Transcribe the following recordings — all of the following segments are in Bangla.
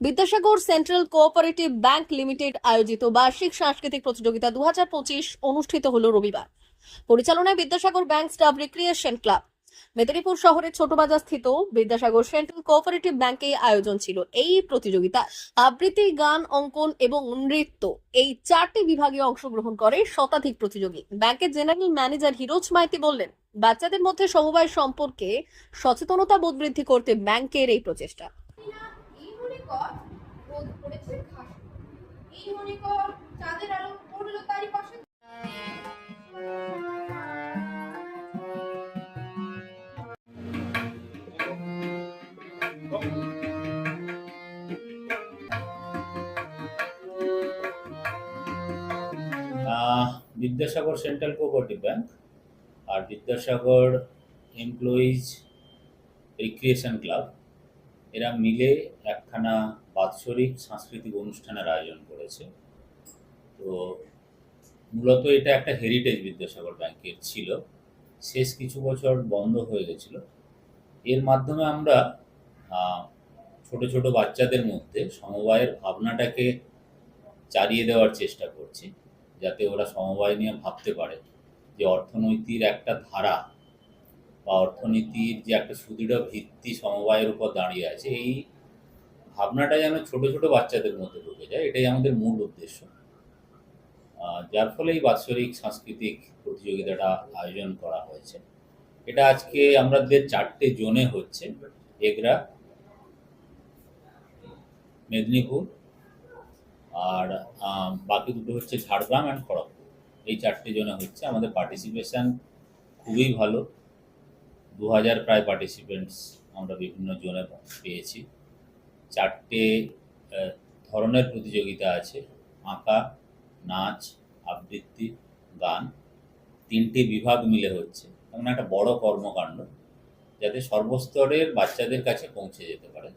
Vidyasagar central cooperative bank limited আয়োজিত বার্ষিক সাংস্কৃতিক প্রতিযোগিতা দুহাজার পঁচিশ অনুষ্ঠিত হল রবিবার। পরিচালনায় Vidyasagar bank staff recreation club. Medinipur শহরের ছোটবাজার স্থিত বিদ্যাসাগর সেন্ট্রাল কোঅপারেটিভ ব্যাংকে আয়োজন ছিল এই প্রতিযোগিতা আবৃত্তি, গান, অঙ্কন এবং নৃত্য এই চারটি বিভাগে অংশগ্রহণ করে শতাধিক প্রতিযোগী। ব্যাংকের জেনারেল ম্যানেজার হিরোজ মাইতি বললেন, বাচ্চাদের মধ্যে সমবায় সম্পর্কে সচেতনতা বোধ বৃদ্ধি করতে ব্যাংকের এই প্রচেষ্টা। এই মনে কর রোদ পড়েছে ঘাস এই মনে কর চাঁদের আলো পড়ল তারই পাশে। বিদ্যাসাগর সেন্ট্রাল কোঅপারেটিভ ব্যাংক আর বিদ্যাসাগর এমপ্লয়িজ রিক্রিয়েশন ক্লাব। এরা মিলে একখানা বাৎসরিক সাংস্কৃতিক অনুষ্ঠানের আয়োজন করেছে। তো মূলত এটা একটা হেরিটেজ বিদ্যাসাগর ব্যাংকের ছিল। শেষ কিছু বছর বন্ধ হয়ে গেছিল। এর মাধ্যমে আমরা ছোট ছোট বাচ্চাদের মধ্যে সমবায়ের ভাবনাটাকে চালিয়ে দেওয়ার চেষ্টা করছি। যাতে ওরা সমবায় নিয়ে ভাবতে পারে যে অর্থনৈতিক একটা ধারা বা অর্থনীতির যে একটা সুদৃঢ় ভিত্তি সমবায়ের উপর দাঁড়িয়ে আছে, এই ভাবনাটা যেন ছোট ছোট বাচ্চাদের মধ্যে ঢুকে যায়, এটাই আমাদের মূল উদ্দেশ্য। যার ফলে এই বাৎসরিক সাংস্কৃতিক প্রতিযোগিতাটা আয়োজন করা হয়েছে। এটা আজকে আমাদের চারটে জোনে হচ্ছে, এগরা, মেদিনীপুর আর বাকি দুটো হচ্ছে ঝাড়গ্রাম অ্যান্ড খড়গপুর। এই চারটে জোনে হচ্ছে, আমাদের পার্টিসিপেশন খুবই ভালো। দু হাজার প্রায় পার্টিসিপেন্টস আমরা বিভিন্ন জোনে পেয়েছি। চারটে ধরনের প্রতিযোগিতা আছে। আঁকা নাচ আবৃত্তি গান। তিনটে বিভাগ মিলে হচ্ছে। এমন একটা বড় কর্মকাণ্ড যাতে সর্বস্তরের বাচ্চাদের কাছে পৌঁছে যেতে পারে।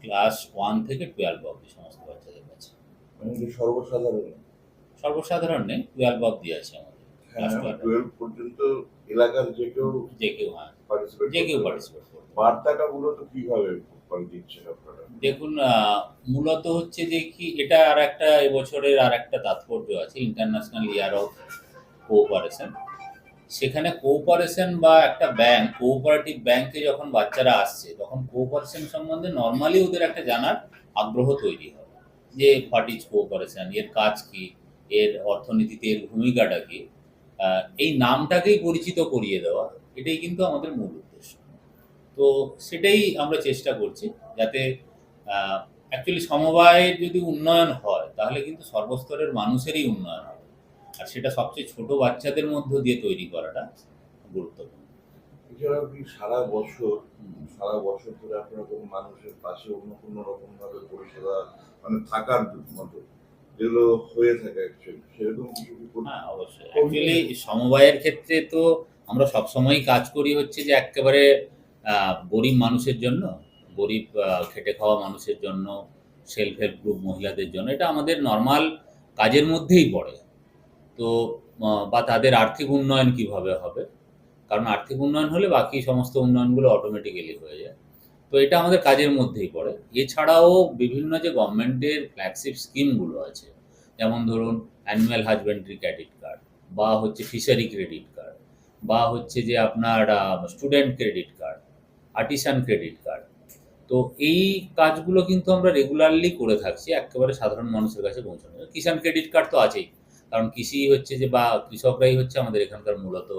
ক্লাস ওয়ান থেকে টুয়েলভ অবধি সমস্ত বাচ্চাদের কাছে। মানে সর্বসাধারণ? সর্বসাধারণ নেই টুয়েলভ অবধি আছে আমাদের। Class 12 টুয়েলভ পর্যন্ত এলাকার যে কেউ যে কেউ হ্যাঁ পার্টিসিপেট যে কেউ পার্টিসিপেট করতে বার্তাটা মূলত কীভাবে দিচ্ছেন আপনারা? দেখুন মূলত হচ্ছে যে কি এটা আর একটা এবছরের আর একটা তাৎপর্য আছে ইন্টারন্যাশনাল ইয়ার অফ কোঅপারেশন সেখানে কোঅপারেশন বা একটা ব্যাংক কোঅপারেটিভ ব্যাংকে যখন বাচ্চারা আসছে তখন কোঅপারেশন সম্বন্ধে নর্মালি ওদের একটা জানার আগ্রহ তৈরি হয়। যে হোয়াট ইজ কোঅপারেশন এর কাজ কি এর অর্থনীতিতে এর ভূমিকাটা কি এই নামটাকেই পরিচিত করিয়ে দেওয়া এটাই কিন্তু আমাদের মূল উদ্দেশ্য। তো সেটাই আমরা চেষ্টা করছি যাতে অ্যাকচুয়ালি সমবায়ের যদি উন্নয়ন হয় তাহলে কিন্তু সর্বস্তরের মানুষেরই উন্নয়ন হবে। আর সেটা সবচেয়ে ছোট বাচ্চাদের মধ্য দিয়ে তৈরি করাটা গুরুত্বপূর্ণ। এছাড়াও কি সারা বছর সারা বছর ধরে আপনারা কোনো মানুষের পাশে অন্য কোনো রকমভাবে পরিষেবা মানে থাকার মতো যেগুলো হয়ে থাকে সেরকম হ্যাঁ অবশ্যই। অ্যাকচুয়ালি সমবায়ের ক্ষেত্রে তো আমরা সবসময় কাজ করি হচ্ছে যে একেবারে গরিব মানুষের জন্য গরিব খেটে খাওয়া মানুষের জন্য সেলফ হেল্প গ্রুপ মহিলাদের জন্য এটা আমাদের নর্মাল কাজের মধ্যেই পড়ে। তো বা তাদের আর্থিক উন্নয়ন কীভাবে হবে? কারণ আর্থিক উন্নয়ন হলে বাকি সমস্ত উন্নয়নগুলো অটোমেটিক্যালি হয়ে যায়। তো এটা আমাদের কাজের মধ্যেই পড়ে। এছাড়াও বিভিন্ন যে গভর্নমেন্টের ফ্ল্যাগশিপ স্কিমগুলো আছে, যেমন ধরুন অ্যানুয়াল হাজবেন্ডারি ক্রেডিট কার্ড বা হচ্ছে ফিশারি ক্রেডিট কার্ড বা হচ্ছে যে আপনার student credit card artisan credit card তো এই কাজগুলো কিন্তু আমরা রেগুলারলি করে থাকছি, একেবারে সাধারণ মানুষের কাছে পৌঁছানো। কিষাণ ক্রেডিট কার্ড তো আছেই, কারণ কৃষি হচ্ছে যে বা কৃষকরাই হচ্ছে আমাদের এখানকার মূলত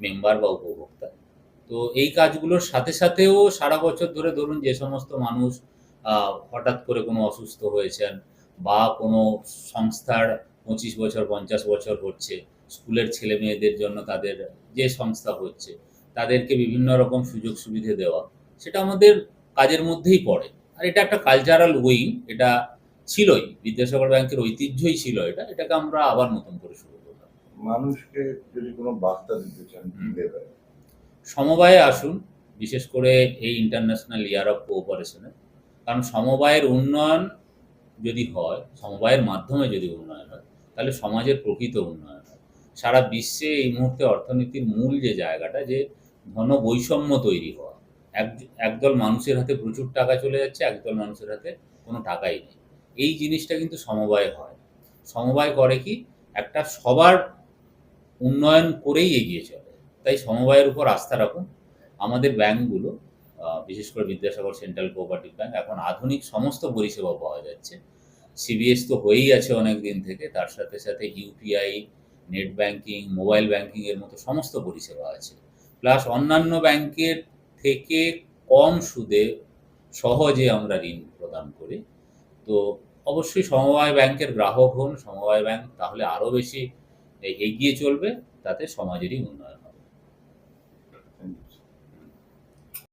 মেম্বার বা উপভোক্তা। তো এই কাজগুলোর সাথে সাথেও সারা বছর ধরে ধরুন যে সমস্ত মানুষ হঠাৎ করে কোনো অসুস্থ হয়েছেন বা কোনো সংস্থার পঁচিশ বছর পঞ্চাশ বছর হচ্ছে স্কুলের ছেলে মেয়েদের জন্য তাদের যে সংস্থা হচ্ছে তাদেরকে বিভিন্ন রকম সুযোগ সুবিধে দেওয়া সেটা আমাদের কাজের মধ্যেই পড়ে। আর এটা একটা কালচারাল উইং এটা ছিলই বিদ্যাসাগর ব্যাংকের ঐতিহ্যই ছিল এটা এটাকে আমরা আবার নতুন করে শুরু করলাম। মানুষকে যদি কোনো বার্তা দিতে চান দেবেন? সমবায়ে আসুন, বিশেষ করে এই ইন্টারন্যাশনাল ইয়ার অফ কোঅপারেশনে কারণ সমবায়ের উন্নয়ন যদি হয়, সমবায়ের মাধ্যমে যদি উন্নয়ন হয়, তাহলে সমাজের প্রকৃত উন্নয়ন হয়। সারা বিশ্বে এই মুহূর্তে অর্থনীতির মূল যে জায়গাটা, যে ধন বৈষম্য তৈরি হওয়া, এক, একদল মানুষের হাতে প্রচুর টাকা চলে যাচ্ছে, একদল মানুষের হাতে কোনো টাকাই নেই। এই জিনিসটা কিন্তু সমবায় হয়। সমবায় করে কি? একটা সবার উন্নয়ন করেই এগিয়ে চলে। তাই সমবায়ের উপর আস্থা রাখুন। আমাদের ব্যাংকগুলো বিশেষ করে বিদ্যাসাগর সেন্ট্রাল কোঅপারেটিভ ব্যাংক, এখন আধুনিক সমস্ত পরিষেবা পাওয়া যাচ্ছে। সিবিএস তো হয়েই আছে অনেক দিন থেকে, তার সাথে সাথে UPI, net banking, mobile banking এর মতো সমস্ত পরিষেবা আছে। প্লাস অন্যান্য ব্যাংকের থেকে কম সুদে সহজে আমরা ঋণ প্রদান করি। তো অবশ্যই সমবায় ব্যাংকের গ্রাহক হন, সমবায় ব্যাংক তাহলে আরও বেশি এগিয়ে চলবে, তাতে সমাজেরই উন্নয়ন হবে